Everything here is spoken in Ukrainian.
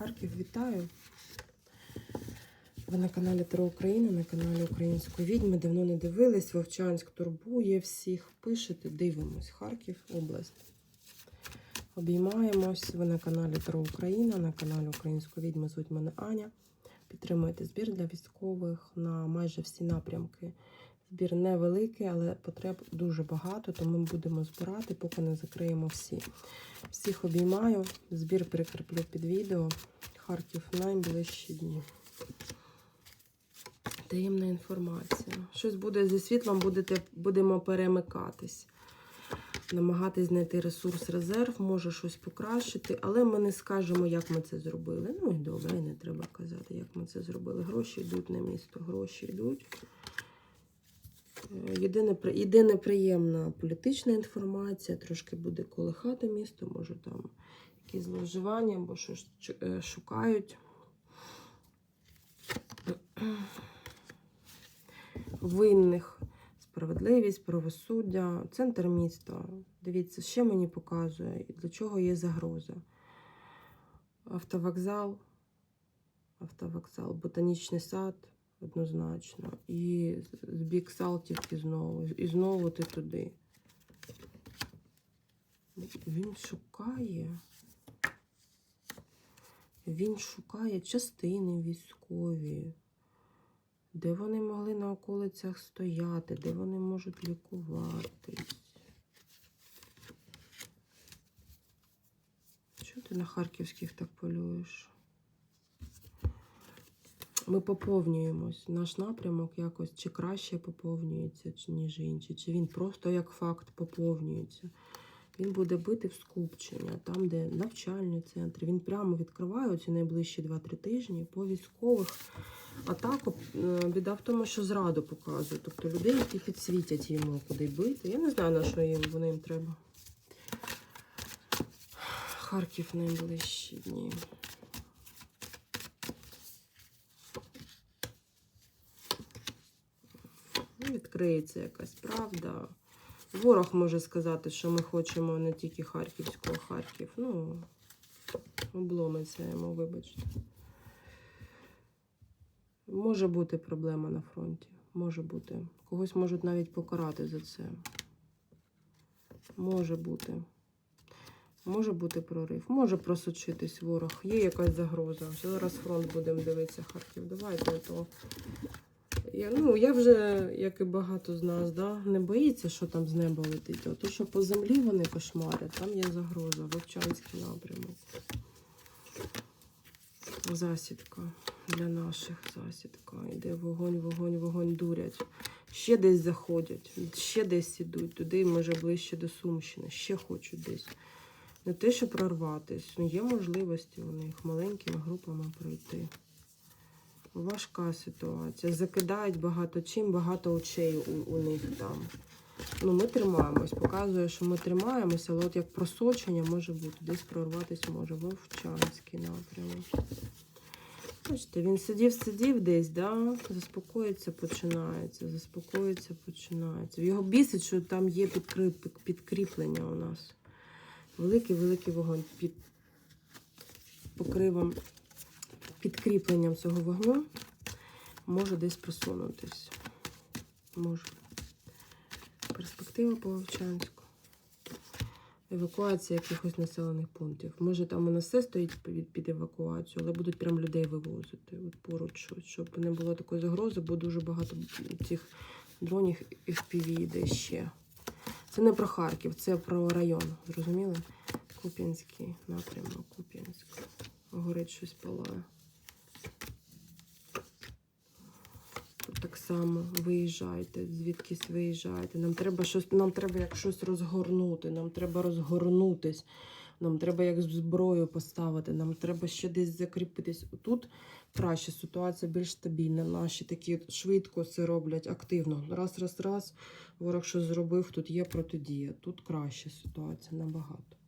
Харків, вітаю! Ви на каналі Таро Україна, на каналі Української відьми. Давно не дивились. Вовчанськ турбує всіх. Пишете, дивимось. Харків, область. Обіймаємось. Ви на каналі Таро Україна, на каналі Української відьми. Звуть мене Аня. Підтримуєте збір для військових на майже всі напрямки. Збір невеликий, але потреб дуже багато, тому ми будемо збирати, поки не закриємо всі. Всіх обіймаю. Збір прикріплю під відео. Харків найближчі дні. Таємна інформація. Щось буде зі світлом, будете, будемо перемикатись. Намагатись знайти ресурс, резерв, може щось покращити, але ми не скажемо, як ми це зробили. Ну і добре, не треба казати, як ми це зробили. Гроші йдуть на місто, гроші йдуть. Єдине, єдине приємна політична інформація, трошки буде колихати місто, може там якісь зловживання або щось е, шукають. Винних, справедливість, правосуддя, центр міста. Дивіться, ще мені показує, для чого є загроза. Автовокзал, автовокзал, ботанічний сад однозначно. І з бік Салтівки знову. І знову ти туди. Він шукає. Він шукає частини військові, де вони могли на околицях стояти, де вони можуть лікуватись. Чого ти на харківських так полюєш? Ми поповнюємось. Наш напрямок якось чи краще поповнюється, ніж інші, чи він просто як факт поповнюється. Він буде бити в скупчення, там, де навчальні центри. Він прямо відкриває ці найближчі 2-3 тижні по військових. А так е, біда в тому, що зраду показує. Тобто людей, які підсвітять йому, куди бити. Я не знаю, на що їм вони їм треба. Харків найближчі дні. Відкриється якась правда. Ворог може сказати, що ми хочемо не тільки Харківського, Харків. Ну, обломиться йому, вибачте. Може бути проблема на фронті. Може бути. Когось можуть навіть покарати за це. Може бути. Може бути прорив. Може просочитись ворог. Є якась загроза. Зараз фронт будемо дивитися Харків. Давайте то. Я, ну, я вже, як і багато з нас, да, не боїться, що там з неба летить. А то, що по землі вони кошмарять, там є загроза. Вовчанський напрямок. Засідка для наших засідка. Йде вогонь, вогонь, вогонь дурять. Ще десь заходять, ще десь ідуть, туди може ближче до Сумщини, ще хочуть десь. Не те, що прорватись, ну є можливості у них маленькими групами пройти. Важка ситуація. Закидають багато чим, багато очей у, у них там. Ну, ми тримаємось. Показує, що ми тримаємося, але от як просочення може бути, десь прорватися може. Вовчанський напрямок. Бачите, він сидів, сидів десь, да? заспокоїться, починається, заспокоїться, починається. Його бісить, що там є підкріп, підкріплення у нас. Великий-великий вогонь під покривом, підкріпленням цього вогню може десь просунутись. Може. Перспектива по Вовчанську. Евакуація якихось населених пунктів. Може, там у нас все стоїть під, евакуацію, але будуть прям людей вивозити от поруч, щоб не було такої загрози, бо дуже багато цих дронів і FPV йде ще. Це не про Харків, це про район. Зрозуміли? Куп'янський напрямок, Куп'янськ. Горить щось палає. Тут так само виїжджайте, звідкись виїжджайте. Нам треба щось, нам треба як щось розгорнути, нам треба розгорнутись, нам треба як зброю поставити, нам треба ще десь закріпитись. Тут краще ситуація більш стабільна. Наші такі швидко це роблять активно. Раз, раз, раз. Ворог щось зробив, тут є протидія. Тут краща ситуація набагато.